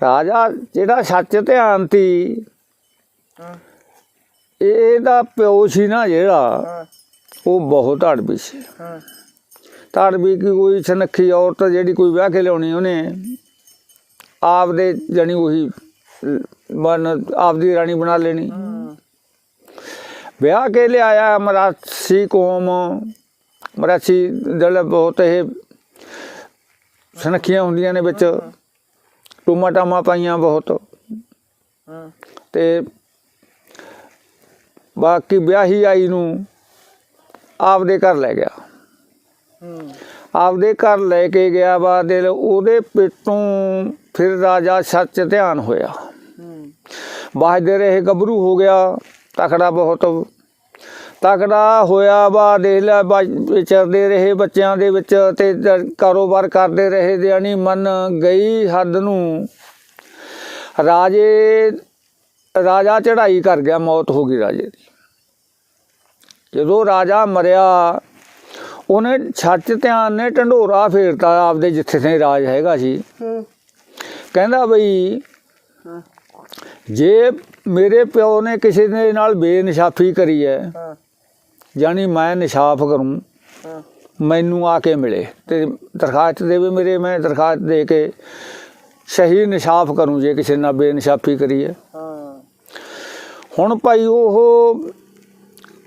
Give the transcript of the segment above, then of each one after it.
ਰਾਜਾ ਜਿਹੜਾ ਸੱਚ ਧਿਆਨ ਤੀ ਇਹਦਾ ਪਿਓ ਸੀ ਨਾ ਜਿਹੜਾ ਉਹ ਬਹੁਤ ਹੜਬੀ ਸੀ। ਹੜਬੀ ਕੀ ਕੋਈ ਸੁਨੱਖੀ ਔਰਤ ਜਿਹੜੀ ਕੋਈ ਵਿਆਹ ਕੇ ਲਿਆਉਣੀ ਉਹਨੇ ਆਪਦੇ ਜਾਣੀ ਉਹੀ ਮਨ ਆਪਦੀ ਰਾਣੀ ਬਣਾ ਲੈਣੀ। ਵਿਆਹ ਕੇ ਲਿਆਇਆ ਮਰਾਸੀ ਕੌਮ ਮਰਾਸੀ ਜਿਹੜੇ ਬਹੁਤ ਇਹ ਸੁਨੱਖੀਆਂ ਹੁੰਦੀਆਂ ਨੇ ਵਿੱਚ। ਟੂਮਾ ਟਾਮਾ ਪਾਈਆਂ ਬਹੁਤ। ਤੇ ਬਾਕੀ ਵਿਆਹੀ ਆਈ ਨੂੰ ਆਪਦੇ ਘਰ ਲੈ ਗਿਆ। ਹੂੰ। ਆਪਦੇ ਘਰ ਲੈ ਕੇ ਗਿਆ ਦਿਲ ਉਹਦੇ ਪਿੱਟੋਂ ਫਿਰ ਰਾਜਾ ਸੱਚ ਧਿਆਨ ਹੋਇਆ। ਹੂੰ। ਬਾਹਦੇ ਰਹੇ ਗੱਭਰੂ ਹੋ ਗਿਆ ਤਕੜਾ ਬਹੁਤ। ਤਕੜਾ ਹੋਇਆ ਵਾ ਦੇਖ ਲੈ ਵਿਚਰਦੇ ਰਹੇ ਬੱਚਿਆਂ ਦੇ ਵਿੱਚ ਤੇ ਕਾਰੋਬਾਰ ਕਰਦੇ ਰਹੇ ਦਿਆਣੀ ਮਨ ਗਈ ਹੱਦ ਨੂੰ। ਰਾਜੇ ਰਾਜਾ ਚੜ੍ਹਾਈ ਕਰ ਗਿਆ ਮੌਤ ਹੋ ਗਈ ਰਾਜੇ ਦੀ। ਜਦੋਂ ਰਾਜਾ ਮਰਿਆ ਉਹਨੇ ਸੱਚ ਧਿਆਨ ਨੇ ਢੰਡੋਰਾ ਫੇਰਤਾ ਆਪਦੇ ਜਿੱਥੇ ਤੇ ਰਾਜ ਹੈਗਾ ਸੀ। ਕਹਿੰਦਾ ਬਈ ਜੇ ਮੇਰੇ ਪਿਓ ਨੇ ਕਿਸੇ ਦੇ ਨਾਲ ਬੇਇਨਸਾਫੀ ਕਰੀ ਹੈ। ਜਾਨੀ ਮੈਂ ਨਿਸ਼ਾਫ ਕਰੂੰ। ਮੈਨੂੰ ਆ ਕੇ ਮਿਲੇ। ਤੇ ਦਰਖਾਸਤ ਦੇਵੇ ਮੇਰੇ ਮੈਂ ਦਰਖਾਸਤ ਦੇ ਕੇ ਸਹੀ ਨਿਸ਼ਾਫ ਕਰੂੰ ਜੇ ਕਿਸੇ ਨਾਲ ਬੇਇਨਸਾਫੀ ਕਰੀ ਹੈ। ਹਾਂ ਹੁਣ ਭਾਈ ਉਹ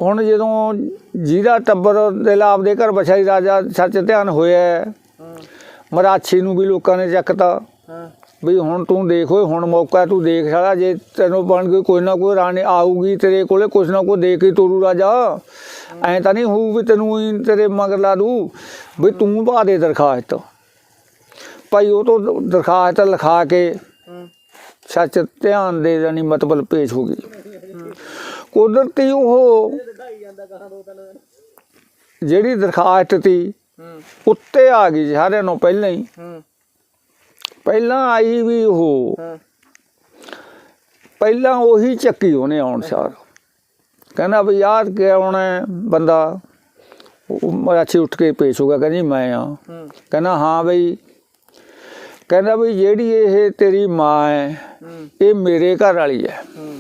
ਹੁਣ ਜਦੋਂ ਜਿਹਦਾ ਟੱਬਰ ਦੇ ਲਾਭ ਦੇ ਘਰ ਬਛਾਈ ਰਾਜਾ ਸੱਚ ਧਿਆਨ ਹੋਇਆ। ਮਰਾਛੀ ਨੂੰ ਵੀ ਲੋਕਾਂ ਨੇ ਚੱਕਤਾ। ਵੀ ਹੁਣ ਤੂੰ ਦੇਖ ਓਏ ਹੁਣ ਮੌਕਾ ਤੂੰ ਦੇਖ ਸਾਲਾ ਜੇ ਤੈਨੂੰ ਬਣ ਕੇ ਕੋਈ ਨਾ ਕੋਈ ਰਾਣੀ ਆਊਗੀ ਤੇਰੇ ਕੋਲੇ ਕੁਛ ਨਾ ਕੋਈ ਦੇ ਕੇ ਤੋਰੂ ਰਾਜਾ। ਐਂ ਤਾਂ ਨਹੀਂ ਹੋਊ ਵੀ ਤੈਨੂੰ ਹੀ ਤੇਰੇ ਮਗਰ ਲਾ ਦੂ ਵੀ ਤੂੰ ਪਾ ਦੇ ਦਰਖਾਸਤ। ਭਾਈ ਉਹ ਤੋਂ ਦਰਖਾਸਤ ਲਿਖਾ ਕੇ ਸੱਚ ਧਿਆਨ ਦੇ ਜਾਣੀ ਮਤਲਬ ਪੇਸ਼ ਹੋ ਗਈ। ਕੁਦਰਤੀ ਉਹ ਜਿਹੜੀ ਦਰਖਾਸਤ ਹੂੰ। ਉੱਤੇ ਆ ਗਈ ਸਾਰਿਆਂ ਨੂੰ ਪਹਿਲਾਂ ਹੂੰ। ਪਹਿਲਾਂ ਆਈ ਵੀ ਉਹ। ਪਹਿਲਾਂ ਉਹੀ ਚੱਕੀ ਉਹਨੇ ਆਉਣ ਸਾਰ। ਕਹਿੰਦਾ ਵੀ ਯਾਰ ਕਿ ਆਉਣਾ ਬੰਦਾ। ਉਹ ਮਰਾਛੀ ਉੱਠ ਕੇ ਪੇਸ਼ ਹੋ ਗਿਆ ਕਹਿੰਦੀ ਮੈਂ ਆ। ਕਹਿੰਦਾ ਹਾਂ ਬਈ। ਕਹਿੰਦਾ ਵੀ ਜਿਹੜੀ ਇਹ ਤੇਰੀ ਮਾਂ ਹੈ। ਇਹ ਮੇਰੇ ਘਰ ਵਾਲੀ ਹੈ। ਹੂੰ।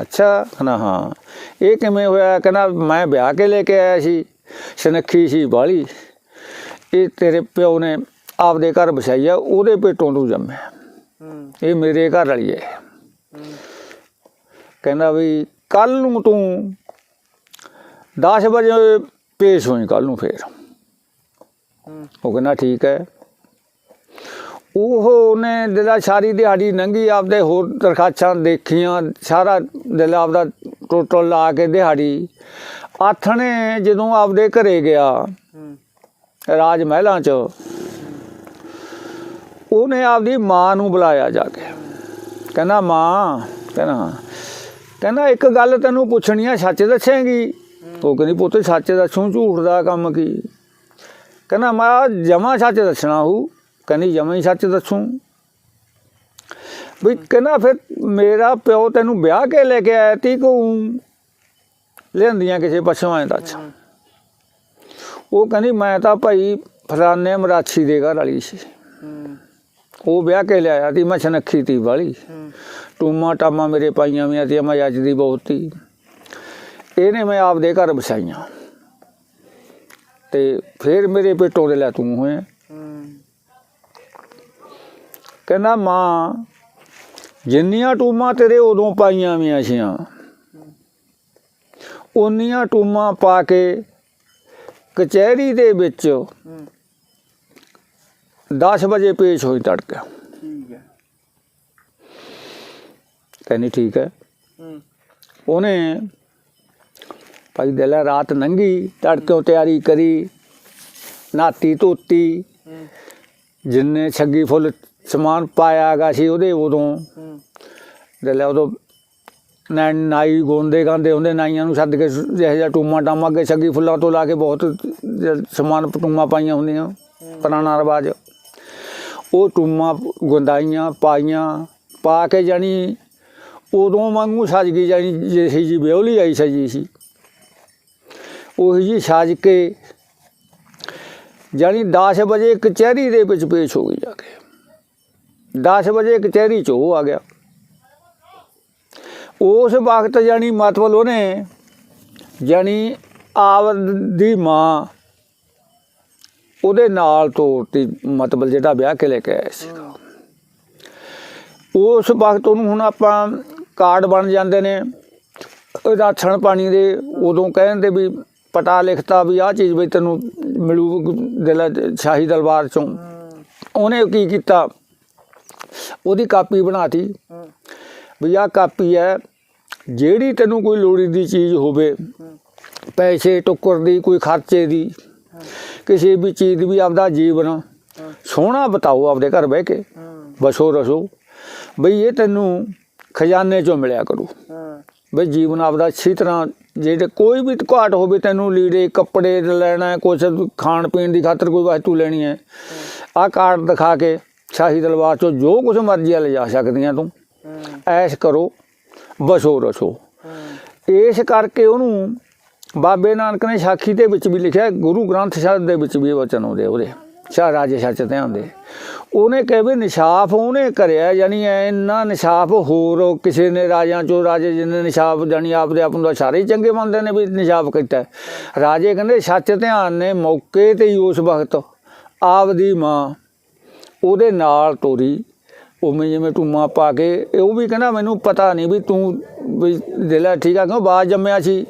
ਅੱਛਾ ਕਹਿੰਦਾ ਹਾਂ। ਇਹ ਕਿਵੇਂ ਹੋਇਆ? ਕਹਿੰਦਾ ਮੈਂ ਵਿਆਹ ਕੇ ਲੈ ਕੇ ਆਇਆ ਸੀ ਸੁਨੱਖੀ ਸੀ ਬਾਲੀ। ਇਹ ਤੇਰੇ ਪਿਓ ਨੇ ਆਪਦੇ ਘਰ ਵਸਾਈ ਆ ਉਹਦੇ ਪੇਟੋਂ ਤੂੰ ਜੰਮਿਆ। ਹੂੰ। ਇਹ ਮੇਰੇ ਘਰ ਵਾਲੀ ਹੈ। ਕਹਿੰਦਾ ਵੀ ਕੱਲ ਨੂੰ ਤੂੰ 10 ਵਜੇ ਪੇਸ਼ ਹੋਈ ਕੱਲ ਨੂੰ ਫੇਰ। ਉਹ ਕਹਿੰਦਾ ਠੀਕ ਹੈ। ਉਹ ਉਹਨੇ ਦਿਲਾ ਸਾਰੀ ਦਿਹਾੜੀ ਨੰਗੀ ਆਪਦੇ ਹੋਰ ਦਰਖਾਸਤਾਂ ਦੇਖੀਆਂ ਸਾਰਾ ਦਿਲ ਆਪਦਾ ਟੋਟਲ ਲਾ ਕੇ ਦਿਹਾੜੀ। ਆਥਣੇ ਜਦੋਂ ਆਪਦੇ ਘਰੇ ਗਿਆ ਰਾਜ ਮਹਿਲਾਂ 'ਚ ਉਹਨੇ ਆਪਦੀ ਮਾਂ ਨੂੰ ਬੁਲਾਇਆ ਜਾ ਕੇ। ਕਹਿੰਦਾ, ਮਾਂ, ਕਹਿੰਦਾ ਕਹਿੰਦਾ, ਇੱਕ ਗੱਲ ਤੈਨੂੰ ਪੁੱਛਣੀ ਆ, ਸੱਚ ਦੱਸੇਂਗੀ? ਉਹ ਕਹਿੰਦੀ, ਪੁੱਤ, ਸੱਚ ਦੱਸੂ, ਝੂਠ ਦਾ ਕੰਮ ਕੀ? ਕਹਿੰਦਾ, ਮੈਂ, ਜਮਾ ਸੱਚ ਦੱਸਣਾ ਹੂ। ਕਹਿੰਦੀ, ਜਮਾ ਹੀ ਸੱਚ ਦੱਸੂ। ਵੀ ਕਹਿੰਦਾ, ਫਿਰ ਮੇਰਾ ਪਿਓ ਤੈਨੂੰ ਵਿਆਹ ਕੇ ਲੈ ਕੇ ਆਇਆ, ਤੀ ਕੋ ਲਿਆਂਦੀਆਂ ਕਿਸੇ ਪਾਸੋਂ ਆਇਆ ਤਾਂ ਉਹ ਕਹਿੰਦੀ, ਮੈਂ ਤਾਂ ਭਾਈ ਫਰਾਨੇ ਮਰਾਛੀ ਦੇ ਘਰ ਵਾਲੀ ਸੀ। ਉਹ ਵਿਆਹ ਕੇ ਲਿਆਇਆ ਤੀ ਮੈਂ ਸੁਨੱਖੀ ਤੀ ਵਾਲੀ। ਟੂਮਾ ਟਾਮਾ ਮੇਰੇ ਪਾਈਆਂ ਵੀਆਂ ਤੇ ਮੈਂ ਅੱਜ ਦੀ ਬਹੁਤ ਤੀ। ਇਹਨੇ ਮੈਂ ਆਪਦੇ ਘਰ ਵਸਾਈਆਂ। ਤੇ ਫਿਰ ਮੇਰੇ ਪੇਟੋਂ ਦੇ ਲੈ ਤੂੰ ਹੋਇਆ। ਕਹਿੰਦਾ ਮਾਂ ਜਿੰਨੀਆਂ ਟੂਮਾਂ ਤੇਰੇ ਉਦੋਂ ਪਾਈਆਂ ਵੀਆਂ ਸੀਆਂ ਉਨੀਆਂ ਟੂਮਾਂ ਪਾ ਕੇ ਕਚਹਿਰੀ ਦੇ ਵਿੱਚ 10 ਵਜੇ ਪੇਸ਼ ਹੋਈ ਤੜਕਾ। ਠੀਕ ਹੈ। ਕਹਿੰਦੀ ਠੀਕ ਹੈ। ਹੂੰ। ਉਹਨੇ ਭਾਈ ਦੇਲਾ ਰਾਤ ਨੰਗੀ ਤੜਕਿਓਂ ਤਿਆਰੀ ਕਰੀ ਨਾਤੀ ਧੋਤੀ ਜਿੰਨੇ ਛੱਗੀ ਫੁੱਲ ਸਮਾਨ ਪਾਇਆ ਗਾ ਸੀ ਉਹਦੇ ਉਦੋਂ। ਦੇਲਾ ਉਦੋਂ ਨਾ ਨਾਈ ਗੋਂਦੇ ਗਾਂਦੇ ਹੁੰਦੇ ਨਾਈਆਂ ਨੂੰ ਸੱਦ ਕੇ ਜਿਹੋ ਜਿਹਾ ਟੂਮਾ ਟਾਮਾ ਅੱਗੇ ਛੱਗੀ ਫੁੱਲਾਂ ਤੋਂ ਲਾ ਕੇ ਬਹੁਤ ਸਮਾਨ ਟੂਮਾ ਪਾਈਆਂ ਹੁੰਦੀਆਂ ਪੁਰਾਣਾ ਰਿਵਾਜ। ਉਹ ਟੂਮਾਂ ਗੁੰਦਾਈਆਂ ਪਾਈਆਂ, ਪਾ ਕੇ ਜਾਣੀ, ਉਦੋਂ ਵਾਂਗੂ ਸਜ ਗਈ ਜਾਣੀ ਜਿਹੀ ਜੀ ਵਿਹਲੀ ਆਈ ਸਜੀ ਸੀ। ਉਹੀ ਜੀ ਸਜ ਕੇ ਜਾਣੀ 10 ਵਜੇ ਕਚਹਿਰੀ ਦੇ ਵਿੱਚ ਪੇਸ਼ ਹੋ ਗਈ ਜਾ ਕੇ। 10 ਵਜੇ ਕਚਹਿਰੀ ਚ ਉਹ ਆ ਗਿਆ। ਉਸ ਵਕਤ ਜਾਨੀ ਮਤਲਬ ਉਹਨੇ ਜਾਨੀ ਆਪ ਦੀ ਮਾਂ ਉਹਦੇ ਨਾਲ ਤੋਰਤੀ, ਮਤਲਬ ਜਿਹੜਾ ਵਿਆਹ ਕੇ ਲੈ ਕੇ ਆਇਆ ਸੀ। ਉਸ ਵਕਤ ਉਹਨੂੰ ਹੁਣ ਆਪਾਂ ਕਾਰਡ ਬਣ ਜਾਂਦੇ ਨੇ। ਰਾਸ਼ਨ ਪਾਣੀ ਦੇ ਉਦੋਂ ਕਹਿੰਦੇ ਵੀ ਪਟਾ ਲਿਖਤਾ ਵੀ ਆਹ ਚੀਜ਼ ਵੀ ਤੈਨੂੰ ਮਿਲੂ ਦਿਲ ਸ਼ਾਹੀ ਦਰਬਾਰ ਚੋਂ। ਉਹਨੇ ਕੀ ਕੀਤਾ? ਉਹਦੀ ਕਾਪੀ ਬਣਾਤੀ। ਹੂੰ ਵੀ ਆਹ ਕਾਪੀ ਹੈ, ਜਿਹੜੀ ਤੈਨੂੰ ਕੋਈ ਲੋੜੀ ਦੀ ਚੀਜ਼ ਹੋਵੇ, ਪੈਸੇ, ਟੁੱਕਰ ਦੀ, ਕੋਈ ਖਰਚੇ ਦੀ। ਕਿਸੇ ਵੀ ਚੀਜ਼ ਦੀ ਵੀ ਆਪਦਾ ਜੀਵਨ ਸੋਹਣਾ ਬਤਾਓ ਆਪਦੇ ਘਰ ਬਹਿ ਕੇ। ਬਸੋ ਰਸੋ। ਬਈ ਇਹ ਤੈਨੂੰ ਖਜ਼ਾਨੇ ਚੋਂ ਮਿਲਿਆ ਕਰੂ। ਬਈ ਜੀਵਨ ਆਪਦਾ ਅੱਛੀ ਤਰ੍ਹਾਂ ਜਿਹੜੇ ਕੋਈ ਵੀ ਘਾਟ ਹੋਵੇ ਤੈਨੂੰ ਲੀੜੇ ਕੱਪੜੇ ਲੈਣਾ ਕੁਛ ਖਾਣ ਪੀਣ ਦੀ ਖਾਤਰ ਕੋਈ ਵਸਤੂ ਲੈਣੀ ਹੈ। ਆਹ ਕਾਰਡ ਦਿਖਾ ਕੇ ਸ਼ਾਹੀ ਦਰਬਾਰ ਚੋਂ ਜੋ ਕੁਝ ਮਰਜ਼ੀ ਆ ਲਿਜਾ ਸਕਦੀਆਂ ਤੂੰ। ਐਸ਼ ਕਰੋ ਬਸੋ ਰਸੋ। ਇਸ ਕਰਕੇ ਉਹਨੂੰ ਬਾਬੇ ਨਾਨਕ ਨੇ ਸਾਖੀ ਦੇ ਵਿੱਚ ਵੀ ਲਿਖਿਆ, ਗੁਰੂ ਗ੍ਰੰਥ ਸਾਹਿਬ ਦੇ ਵਿੱਚ ਵੀ ਵਚਨ ਆਉਂਦੇ ਉਹਦੇ, ਸ਼ਾਹ ਰਾਜੇ ਸੱਚ ਤੇ ਆਉਂਦੇ ਉਹਨੇ ਕਹੇ ਵੀ ਨਿਸ਼ਾਫ ਉਹਨੇ ਕਰਿਆ, ਯਾਨੀ ਇੰਨਾ ਨਿਸ਼ਾਫ ਹੋਰ ਕਿਸੇ ਨੇ ਰਾਜਿਆਂ ਚੋਂ ਰਾਜੇ ਜਿੰਨੇ ਨਿਸ਼ਾਫ ਜਾਨੀ ਆਪਦੇ ਆਪ ਨੂੰ ਤਾਂ ਸਾਰੇ ਹੀ ਚੰਗੇ ਮੰਨਦੇ ਨੇ ਵੀ ਨਿਸ਼ਾਫ ਕੀਤਾ ਰਾਜੇ ਕਹਿੰਦੇ ਸੱਚ ਧਿਆਨ ਨੇ, ਮੌਕੇ ਤੇ ਹੀ ਉਸ ਵਕਤ ਆਪਦੀ ਮਾਂ ਉਹਦੇ ਨਾਲ ਤੋਰੀ ਉਵੇਂ ਜਿਵੇਂ ਟੂਮਾ ਪਾ ਕੇ, ਇਹ ਉਹ ਵੀ ਕਹਿੰਦਾ ਮੈਨੂੰ ਪਤਾ ਨਹੀਂ ਵੀ ਤੂੰ ਵੀ ਦਿਲਾ ਠੀਕ ਆ, ਕਿਉਂ ਬਾਜ ਜੰਮਿਆ ਸੀ।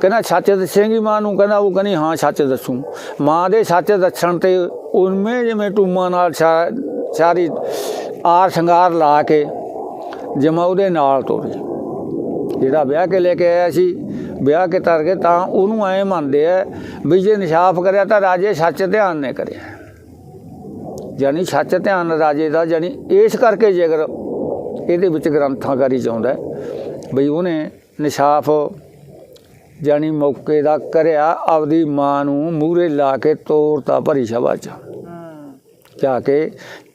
ਕਹਿੰਦਾ ਸੱਚ ਦੱਸੇਂਗੀ ਮਾਂ ਨੂੰ, ਕਹਿੰਦਾ ਉਹ ਕਹਿੰਦੀ, ਹਾਂ, ਸੱਚ ਦੱਸੂ। ਮਾਂ ਦੇ ਸੱਚ ਦੱਸਣ ਤੇ ਉਵੇਂ ਜਿਵੇਂ ਟੂਮਾ ਨਾਲ ਸਾਰੀ ਆਰ ਸ਼ਿੰਗਾਰ ਲਾ ਕੇ ਜਮਾ ਉਹਦੇ ਨਾਲ ਤੋਰੀ ਜਿਹੜਾ ਵਿਆਹ ਕੇ ਲੈ ਕੇ ਆਇਆ ਸੀ, ਵਿਆਹ ਕੇ ਤਰ ਕੇ ਤਾਂ ਉਹਨੂੰ ਐ ਮੰਨਦੇ ਆ ਵੀ ਜੇ ਨਿਸ਼ਾਫ ਕਰਿਆ ਤਾਂ ਰਾਜੇ ਸੱਚ ਧਿਆਨ ਨੇ ਕਰਿਆ। ਯਾਨੀ ਸੱਚ ਧਿਆਨ ਰਾਜੇ ਦਾ ਯਾਨੀ ਇਸ ਕਰਕੇ ਜੇਕਰ ਇਹਦੇ ਵਿੱਚ ਗ੍ਰੰਥਾਕਾਰੀ ਚਾਹੁੰਦਾ ਬਈ ਉਹਨੇ ਨਿਸ਼ਾਫ ਯਾਨੀ ਮੌਕੇ ਦਾ ਕਰਿਆ ਆਪਦੀ ਮਾਂ ਨੂੰ ਮੂਹਰੇ ਲਾ ਕੇ ਤੋਰਤਾ ਭਰੀ ਸਭਾ ਚ। ਹੂੰ। ਜਾ ਕੇ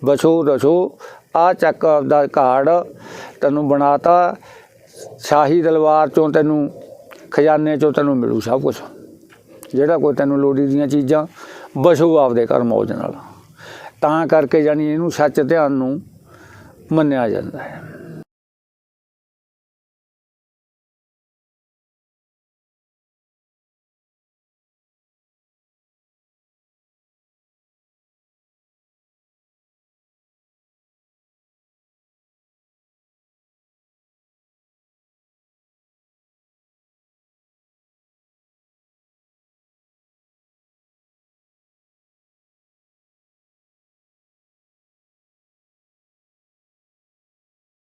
ਬਸੋ ਰਸੋ ਆ ਚੱਕ ਆਪਦਾ ਕਾਰਡ ਤੈਨੂੰ ਬਣਾਤਾ ਸ਼ਾਹੀ ਦਲਵਾਰ ਚੋਂ ਤੈਨੂੰ ਖਜ਼ਾਨੇ ਚੋਂ ਤੈਨੂੰ ਮਿਲੂ ਸਭ ਕੁਝ ਜਿਹੜਾ ਕੋਈ ਤੈਨੂੰ ਲੋੜੀ ਦੀਆਂ ਚੀਜ਼ਾਂ ਬਸੋ ਆਪਦੇ ਘਰ ਮੌਜ ਨਾਲ। ਤਾਂ ਕਰਕੇ ਜਾਨੀ ਇਹਨੂੰ ਸੱਚ ਧਿਆਨ ਨੂੰ ਮੰਨਿਆ ਜਾਂਦਾ ਹੈ।